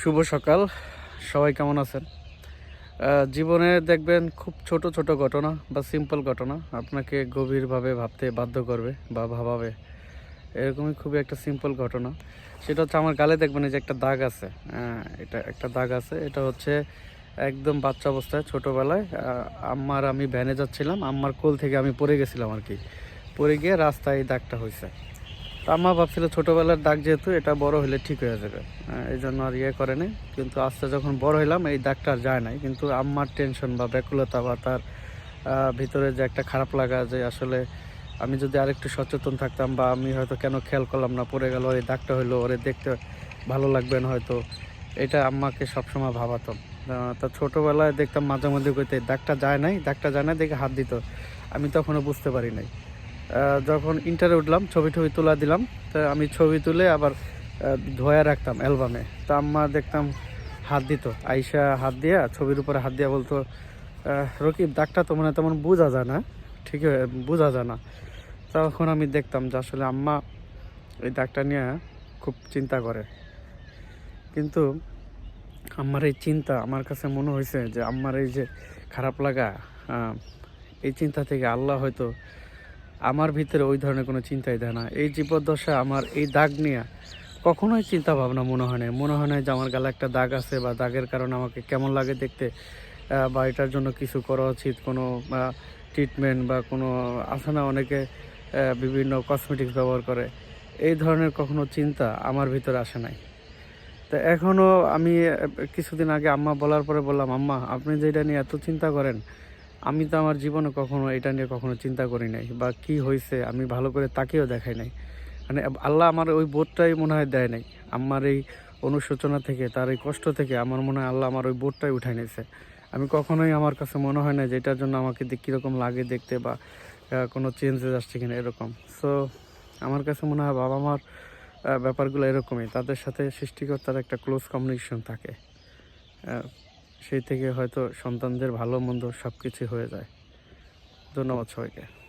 শুভ সকাল। সবাই কেমন আছেন? জীবনে দেখবেন খুব ছোট ছোট ঘটনা বা সিম্পল ঘটনা আপনাকে গভীরভাবে ভাবতে বাধ্য করবে বা ভাবাবে। এরকমই খুবই একটা সিম্পল ঘটনা। সেটা হচ্ছে আমার গালে দেখবেন যে একটা দাগ আছে। এটা একটা দাগ আছে। এটা হচ্ছে একদম বাচ্চা অবস্থায়, ছোটোবেলায় আম্মার আমি ভ্যানে যাচ্ছিলাম। আম্মার কোল থেকে আমি পড়ে গেছিলাম আর কি। পড়ে গিয়ে রাস্তায় এই দাগটা হয়েছে। আম্মা ভাবছিল ছোটোবেলার দাগ যেহেতু, এটা বড় হলে ঠিক হয়ে যাবে। এই জন্য আর ইয়ে করেনি কিন্তু আস্তে যখন বড় হইলাম, এই দাগটা আর যায় নাই। কিন্তু আম্মার টেনশন বা ব্যাকুলতা বা তার ভিতরে যে একটা খারাপ লাগা যে আসলে আমি যদি আরেকটু সচেতন থাকতাম বা আমি হয়তো কেন খেয়াল করলাম না, পড়ে গেল, এই দাগটা হইল, ওরে দেখতে ভালো লাগবে না হয়তো, এটা আম্মাকে সবসময় ভাবাতাম। তা ছোটোবেলায় দেখতাম মাঝে মধ্যে কইতে দাগটা যায় নাই, দাগটা যায় না দেখে হাত দিত। আমি তখনও বুঝতে পারি নাই। যখন ইন্টারে উঠলাম, ছবি টবি তোলা দিলাম, তা আমি ছবি তুলে আবার ধোয়া রাখতাম অ্যালবামে তা আম্মা দেখতাম হাত দিত আইসা হাত দিয়া, ছবির উপরে হাত দিয়া বলতো রকিব দাগটা তো মানে তেমন বোঝা যায় না। ঠিক বোঝা যায় না। তখন আমি দেখতাম যে আসলে আম্মা এই দাগটা নিয়ে খুব চিন্তা করে। কিন্তু আমার এই চিন্তা, আমার কাছে মনে হয়েছে যে আমার এই যে খারাপ লাগা এই চিন্তা থেকে আল্লাহ হয়তো আমার ভিতরে ওই ধরনের কোনো চিন্তাই দেয় না। এই জীবদ্দশা আমার এই দাগ নিয়ে কখনোই চিন্তা ভাবনা মনে হয় না মনে হয় না যে আমার গালে একটা দাগ আছে বা দাগের কারণে আমাকে কেমন লাগে দেখতে বা এটার জন্য কিছু করা উচিত। কোনো ট্রিটমেন্ট বা কোনো, আছে না অনেকে বিভিন্ন কসমেটিক্স ব্যবহার করে। এই ধরনের কখনো চিন্তা আমার ভিতরে আসে নাই। তো এখনও আমি কিছুদিন আগে আম্মা বলার পরে বললাম, আম্মা, আপনি যেটা নিয়ে এত চিন্তা করেন আমি তো আমার জীবনে কখনো এটা নিয়ে কখনো চিন্তা করি নাই, বা কি হয়েছে আমি ভালো করে তাকেও দেখাই নাই। মানে আল্লাহ আমার ওই বোধটাই মনে হয় দেয় নাই। আমার এই অনুশোচনা থেকে, তার এই কষ্ট থেকে আমার মনে হয় আল্লাহ আমার ওই বোধটাই উঠাই নিয়েছে। আমি কখনোই আমার কাছে মনে হয় না যে এটার জন্য আমাকে কীরকম লাগে দেখতে বা কোনো চেঞ্জেস আসছে কিনা এরকম। সো আমার কাছে মনে হয় বাবা মার ব্যাপারগুলো এরকমই। তাদের সাথে সৃষ্টিকর্তার একটা ক্লোজ কমিউনিকেশন থাকে। সেই থেকে হয়তো সন্তানদের ভালো মন্দ সব কিছু হয়ে যায়। ধন্যবাদ সবাইকে।